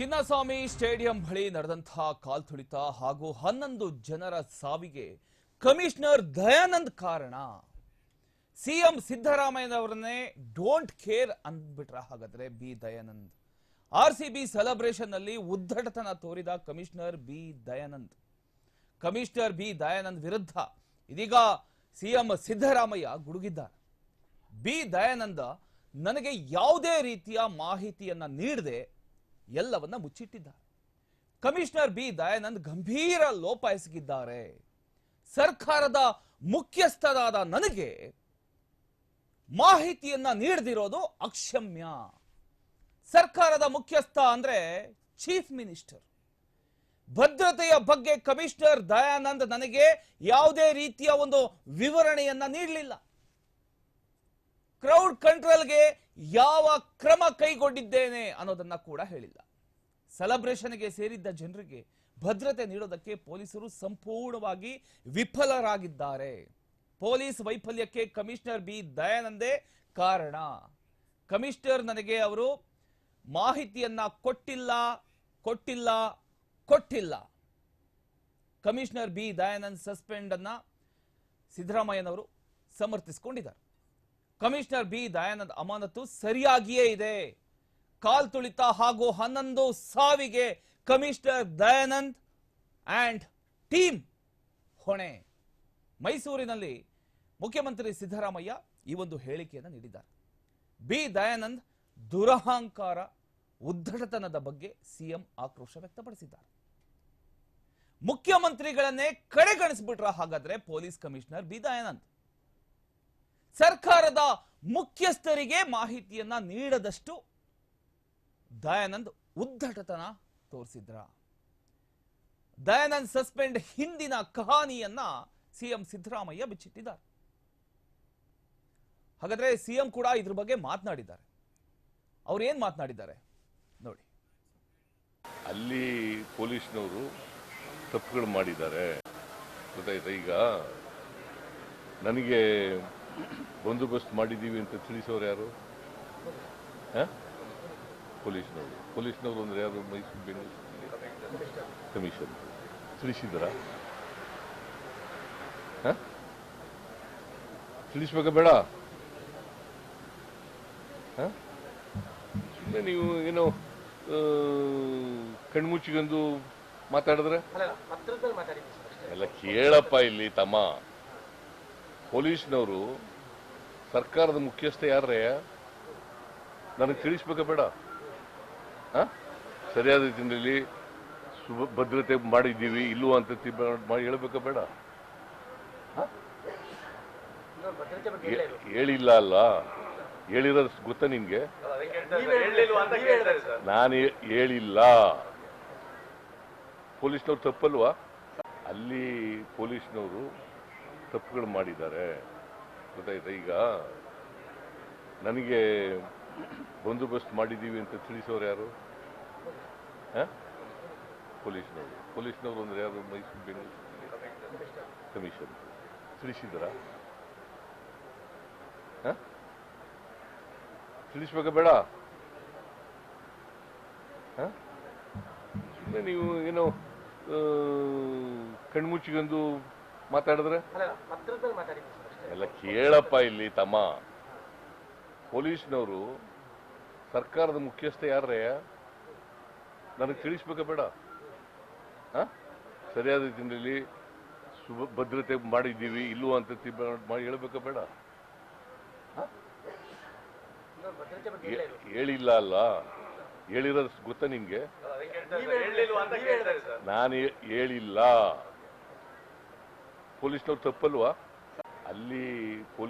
Chinnaswamy stadium ಬಳಿ ನಡೆದಂತಹ ಕಾಲ್ತುಳಿತ ಹಾಗೂ ಹನ್ನೊಂದು ಜನರ ಸಾವಿಗೆ ಕಮಿಷನರ್ ದಯಾನಂದ್ ಕಾರಣ. ಸಿಎಂ ಸಿದ್ದರಾಮಯ್ಯನವರನ್ನೇ ಡೋಂಟ್ ಕೇರ್ ಅಂದ್ಬಿಟ್ರ ಹಾಗಾದ್ರೆ B Dayanand. R C B ಸೆಲೆಬ್ರೇಷನ್ನಲ್ಲಿ ಉದ್ದಟತನ ತೋರಿದ commissioner B Dayanand. Commissioner B Dayanand ವಿರುದ್ಧ ಇದೀಗ ಸಿಎಂ ಸಿದ್ದರಾಮಯ್ಯ ಗುಡುಗಿದ್ದಾರೆ. ಬಿ ದಯಾನಂದ, ನನಗೆ ಯಾವುದೇ ರೀತಿಯ ಮಾಹಿತಿಯನ್ನ ನೀಡದೆ ಎಲ್ಲವನ್ನ ಮುಚ್ಚಿಟ್ಟಿದ್ದಾರೆ. ಕಮಿಷನರ್ ಬಿ ದಯಾನಂದ್ ಗಂಭೀರ ಲೋಪ ಎಸಗಿದ್ದಾರೆ. ಸರ್ಕಾರದ ಮುಖ್ಯಸ್ಥರಾದ ನನಗೆ ಮಾಹಿತಿಯನ್ನ ನೀಡದಿರೋದು ಅಕ್ಷಮ್ಯ. ಸರ್ಕಾರದ ಮುಖ್ಯಸ್ಥ ಅಂದ್ರೆ ಚೀಫ್ ಮಿನಿಸ್ಟರ್. ಭದ್ರತೆಯ ಬಗ್ಗೆ ಕಮಿಷನರ್ ದಯಾನಂದ್ ನನಗೆ ಯಾವುದೇ ರೀತಿಯ ಒಂದು ವಿವರಣೆಯನ್ನ ನೀಡಲಿಲ್ಲ. ಕ್ರೌಡ್ ಕಂಟ್ರೋಲ್ಗೆ ಯಾವ ಕ್ರಮ ಕೈಗೊಂಡಿದ್ದೇನೆ ಅನ್ನೋದನ್ನ ಕೂಡ ಹೇಳಿಲ್ಲ. ಸೆಲೆಬ್ರೇಷನ್ಗೆ ಸೇರಿದ್ದ ಜನರಿಗೆ ಭದ್ರತೆ ನೀಡೋದಕ್ಕೆ ಪೊಲೀಸರು ಸಂಪೂರ್ಣವಾಗಿ ವಿಫಲರಾಗಿದ್ದಾರೆ. ಪೊಲೀಸ್ ವೈಫಲ್ಯಕ್ಕೆ ಕಮಿಷನರ್ ಬಿ ದಯಾನಂದೇ ಕಾರಣ. ಕಮಿಷನರ್ ನನಗೆ ಅವರು ಮಾಹಿತಿಯನ್ನ ಕೊಟ್ಟಿಲ್ಲ ಕೊಟ್ಟಿಲ್ಲ ಕೊಟ್ಟಿಲ್ಲ. ಕಮಿಷನರ್ ಬಿ ದಯಾನಂದ್ ಸಸ್ಪೆಂಡ್ ಅನ್ನ ಸಿದ್ದರಾಮಯ್ಯನವರು ಸಮರ್ಥಿಸಿಕೊಂಡಿದ್ದಾರೆ. ಕಮಿಷನರ್ ಬಿ ದಯಾನಂದ್ ಅಮಾನತು ಸರಿಯಾಗಿಯೇ ಇದೆ. ಕಾಲ್ ತುಳಿತ ಹಾಗೂ ಹನ್ನೊಂದು ಸಾವಿಗೆ ಕಮಿಷನರ್ ದಯಾನಂದ್ ಅಂಡ್ ಟೀಮ್ ಹೊಣೆ. ಮೈಸೂರಿನಲ್ಲಿ ಮುಖ್ಯಮಂತ್ರಿ ಸಿದ್ದರಾಮಯ್ಯ ಈ ಒಂದು ಹೇಳಿಕೆಯನ್ನು ನೀಡಿದ್ದಾರೆ. ಬಿ ದಯಾನಂದ್ ದುರಹಂಕಾರ ಉದ್ದಟತನದ ಬಗ್ಗೆ ಸಿಎಂ ಆಕ್ರೋಶ ವ್ಯಕ್ತಪಡಿಸಿದ್ದಾರೆ. ಮುಖ್ಯಮಂತ್ರಿಗಳನ್ನೇ ಕಡೆಗಣಿಸ್ಬಿಟ್ರ ಹಾಗಾದ್ರೆ ಪೊಲೀಸ್ ಕಮಿಷನರ್ ಬಿ ದಯಾನಂದ್. ಸರ್ಕಾರದ ಮುಖ್ಯಸ್ಥರಿಗೆ ಮಾಹಿತಿಯನ್ನ ನೀಡದಷ್ಟು ದಯಾನಂದ್ ಉದ್ದಟತನ ತೋರಿಸಿದ್ರ. ದಯಾನಂದ್ ಸಸ್ಪೆಂಡ್ ಹಿಂದಿನ ಕಹಾನಿಯನ್ನ ಸಿಎಂ ಸಿದ್ದರಾಮಯ್ಯ ಬಿಚ್ಚಿಟ್ಟಿದ್ದಾರೆ. ಹಾಗಾದ್ರೆ ಸಿಎಂ ಕೂಡ ಇದ್ರ ಬಗ್ಗೆ ಮಾತನಾಡಿದ್ದಾರೆ. ಅವ್ರು ಏನ್ ಮಾತನಾಡಿದ್ದಾರೆ? ನೋಡಿ. ಅಲ್ಲಿ ಪೊಲೀಸ್ನವರು ತಪ್ಪುಗಳು ಮಾಡಿದ್ದಾರೆ. ಗೊತ್ತಾಯ್ತಾ ಈಗ? ನನಗೆ ಬಂದೋಬಸ್ತ್ ಮಾಡಿದ್ದೀವಿ ಅಂತ ತಿಳಿಸೋರು ಯಾರು? ಹ? ಪೊಲೀಸ್ನವರು. ಪೊಲೀಸ್ನವರು ಅಂದ್ರೆ ಯಾರು? ಮೈಸೂರು ಬೆಂಗಳೂರು? ಕಮಿಷನ್. ತಿಳಿಸಿದ್ರ? ತಿಳಿಸ್ಬೇಕಾ ಬೇಡ? ಹ? ಸುಮ್ಮನೆ ನೀವು ಏನೋ ಕಣ್ಮುಚ್ಚಿಗೊಂದು ಮಾತಾಡಿದ್ರೆ? ಎಲ್ಲ ಕೇಳಪ್ಪ ಇಲ್ಲಿ ತಮ್ಮ. ಪೊಲೀಸ್ನವರು ಸರ್ಕಾರದ ಮುಖ್ಯಸ್ಥ ಯಾರೇ ನನಗೆ ತಿಳಿಸ್ಬೇಕ ಬೇಡ? ಸರಿಯಾದ ರೀತಿಯಲ್ಲಿ ಭದ್ರತೆ ಮಾಡಿದ್ದೀವಿ, ಇಲ್ವೋ ಅಂತ ಹೇಳ್ಬೇಕಾ ಬೇಡ. ಹೇಳಿಲ್ಲ ಅಲ್ಲ. ಹೇಳಿರೋದು ಗೊತ್ತಾ ನಿಮ್ಗೆ ನಾನು ಹೇಳಿಲ್ಲ. ಪೊಲೀಸ್ನವ್ರು ತಪ್ಪಲ್ವಾ? ಅಲ್ಲಿ ಪೊಲೀಸ್ನವರು ತಪ್ಪುಗಳು ಮಾಡಿದ್ದಾರೆ. ಗೊತ್ತಾಯ್ತಾ? ಈಗ ನನಗೆ ಬಂದೋಬಸ್ತ್ ಮಾಡಿದ್ದೀವಿ ಅಂತ ತಿಳಿಸೋರು ಯಾರು? ಪೊಲೀಸ್ನವರು. ಪೊಲೀಸ್ನವರು ಅಂದರೆ ಯಾರು? ಮೈಸೂರು ಬೆಂಗಳೂರು ಕಮಿಷನ್. ತಿಳಿಸಿದ್ರ? ತಿಳಿಸ್ಬೇಕಾ ಬೇಡ? ನೀವು ಏನೋ ಕಣ್ಮುಚ್ಚಿಗಂದು ಮಾತಾಡಿದ್ರೆ? ಎಲ್ಲ ಕೇಳಪ್ಪ ಇಲ್ಲಿ ತಮ್ಮ. ಪೊಲೀಸ್ನವರು ಸರ್ಕಾರದ ಮುಖ್ಯಸ್ಥ ಯಾರೇ ನನಗೆ ತಿಳಿಸ್ಬೇಕ ಬೇಡ? ಸರಿಯಾದ ರೀತಿಯಲ್ಲಿ ಸುಭ ಭದ್ರತೆ ಮಾಡಿದ್ದೀವಿ ಇಲ್ಲೋ ಅಂತ ಮಾಡಿ ಹೇಳ್ಬೇಕಾ ಬೇಡ? ಇನ್ನು ಭದ್ರತೆ ಬಗ್ಗೆ ಹೇಳಿಲ್ಲ ಅಲ್ಲ. ಹೇಳಿರೋದು ಗೊತ್ತಾ ನಿಮ್ಗೆ? ನಾನು ಹೇಳಿಲ್ಲ. ಪೊಲೀಸ್ನವ್ರು ತಪ್ಪಲ್ವಾ? ಅಲ್ಲಿ